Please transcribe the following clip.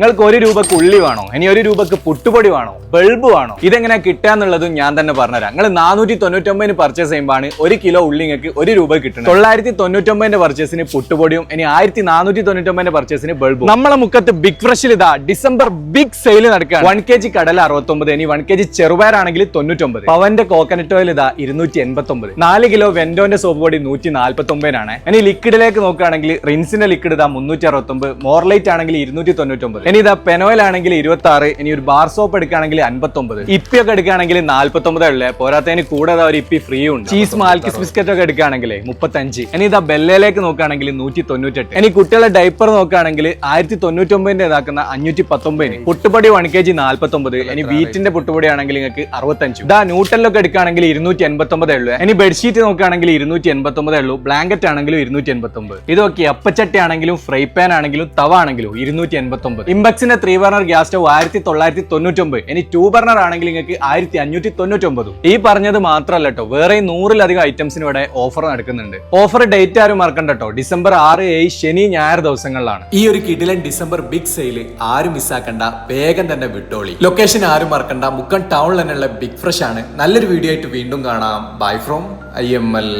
നിങ്ങൾക്ക് ഒരു രൂപക്ക് ഉള്ളി വേണോ? ഇനി ഒരു രൂപക്ക് പുട്ടുപൊടി വേണോ? ബൾബ് വേണോ? ഇതെങ്ങനെ കിട്ടാന്നുള്ളതും ഞാൻ തന്നെ പറഞ്ഞുതരാം. നിങ്ങൾ നാനൂറ്റി തൊണ്ണൂറ്റൊമ്പതിന് പർച്ചേസ് ചെയ്യുമ്പോഴാണ് ഒരു കിലോ ഉള്ളി നിങ്ങൾക്ക് ഒരു രൂപ കിട്ടുന്നത്. തൊള്ളായിരത്തി തൊണ്ണൂറ്റൊമ്പതിന്റെ പർച്ചേസിന് പുട്ടുപൊടിയും ഇനി ആയിരത്തി നാനൂറ്റി തൊണ്ണൂറ്റൊമ്പതിന്റെ പർച്ചേസിന് ബൾബും. നമ്മളെ മുക്കത്ത് ബിഗ് ഫ്രഷിൽ ഇതാ ഡിസംബർ ബിഗ് സെയിൽ നടക്കുകയാണ്. വൺ കെ ജി കടല അറുപത്തൊമ്പത് ഇനി വൺ കെ ജി ചെറുപയറാണെങ്കിൽ തൊണ്ണൂറ്റൊമ്പത്. പവന്റെ കോക്കനട്ട് ഓയിൽ ഇതാ ഇരുന്നൂറ്റി എൺപത്തി ഒമ്പത് നാല് കിലോ വെന്റോന്റെ സോപ്പ് പൊടി നൂറ്റി നാൽപ്പത്തൊമ്പതിനാണ് ഇനി ലിക്വിഡിലേക്ക് നോക്കുകയാണെങ്കിൽ റിൻസിന്റെ ലിക്വിഡ് ഇതാ മുന്നൂറ്റി അറുപത്തൊമ്പത് മോർലൈറ്റ് ആണെങ്കിൽ ഇരുന്നൂറ്റി തൊണ്ണൂറ്റൊമ്പത് ഇനി ഇതാ പെനോയിൽ ആണെങ്കിൽ ഇരുപത്തി ആറ് ഇനി ഒരു ബാർ സോപ്പ് എടുക്കുകയാണെങ്കിൽ അൻപത്തി ഒമ്പത് ഇപ്പി ഒക്കെ എടുക്കുകയാണെങ്കിൽ നാല്പത്തി ഒമ്പത് ഉള്ളേ. പോരാത്തതിന് കൂടെ ദാ ഒരു ഇപ്പി ഫ്രീ ഉണ്ട്. ചീസ് മാൽക്കിസ് ബിസ്ക്കറ്റ് ഒക്കെ എടുക്കുകയാണെങ്കിൽ മുപ്പത്തഞ്ച്. ഇനി ഇതാ ബെല്ലയിലേക്ക് നോക്കുകയാണെങ്കിൽ നൂറ്റി തൊണ്ണൂറ്റെട്ട് ഇനി കുട്ടികളുടെ ഡൈപ്പർ നോക്കുകയാണെങ്കിൽ ആയിരത്തി തൊണ്ണൂറ്റൊമ്പതിന്റെ ഇതാക്കുന്ന അഞ്ഞൂറ്റി പത്തൊമ്പതിന് പുട്ടുപൊടി വൺ കെ ജി നാൽപ്പത്തി ഒമ്പത് ഇനി വീറ്റിന്റെ പുട്ടുപൊടി ആണെങ്കിൽ നിങ്ങൾക്ക് അറുപത്തഞ്ച്. ഇതാ ന്യൂട്ടലിലൊക്കെ എടുക്കുകയാണെങ്കിൽ ഇരുന്നൂറ്റി എൺപത്തി ഒമ്പത് ഉള്ളൂ. ഇനി ബെഡ്ഷീറ്റ് നോക്കുകയാണെങ്കിൽ ഇരുന്നൂറ്റി എൺപത്തി ഒമ്പത് ഉള്ളൂ. ബ്ലാങ്കറ്റ് ആണെങ്കിലും ഇരുന്നൂറ്റി എൺപത്തി ഒമ്പത് ഇതൊക്കെ അപ്പച്ചട്ടി ആണെങ്കിലും ഫ്രൈ പാൻ ആണെങ്കിലും തവ ആണെങ്കിലും ഇരുന്നൂറ്റി എൺപത്തി ഒമ്പത് ഇമ്പക്സിന്റെ ത്രീ ബർണർ ഗ്യാസ് സ്റ്റവ് ആയിരത്തി തൊള്ളായിരത്തി തൊണ്ണൂറ്റൊമ്പത് ഇനി ടു ബർണർ ആണെങ്കിൽ നിങ്ങൾക്ക് ആയിരത്തി അഞ്ഞൂറ്റി തൊണ്ണൂറ്റൊമ്പതും ഈ പറഞ്ഞത് മാത്രമല്ല കേട്ടോ വേറെ നൂറിലധികം ഐറ്റംസിന് ഇവിടെ ഓഫർ നടക്കുന്നുണ്ട്. ഓഫർ ഡേറ്റ് ആരും മറക്കണ്ട കേട്ടോ ഡിസംബർ ആറ് ഏഴ് ശനി ഞായർ ദിവസങ്ങളിലാണ്. ഈ ഒരു കിടിലൻ ഡിസംബർ ബിഗ് സെയിൽ ആരും മിസ്സാക്കണ്ട വേഗം തന്നെ വിട്ടോളി. ലൊക്കേഷൻ ആരും മറക്കണ്ട മുക്കം ടൗണിൽ തന്നെയുള്ള ബിഗ് ഫ്രഷ് ആണ്. നല്ലൊരു വീഡിയോ ആയിട്ട് വീണ്ടും കാണാം. Bye from I M L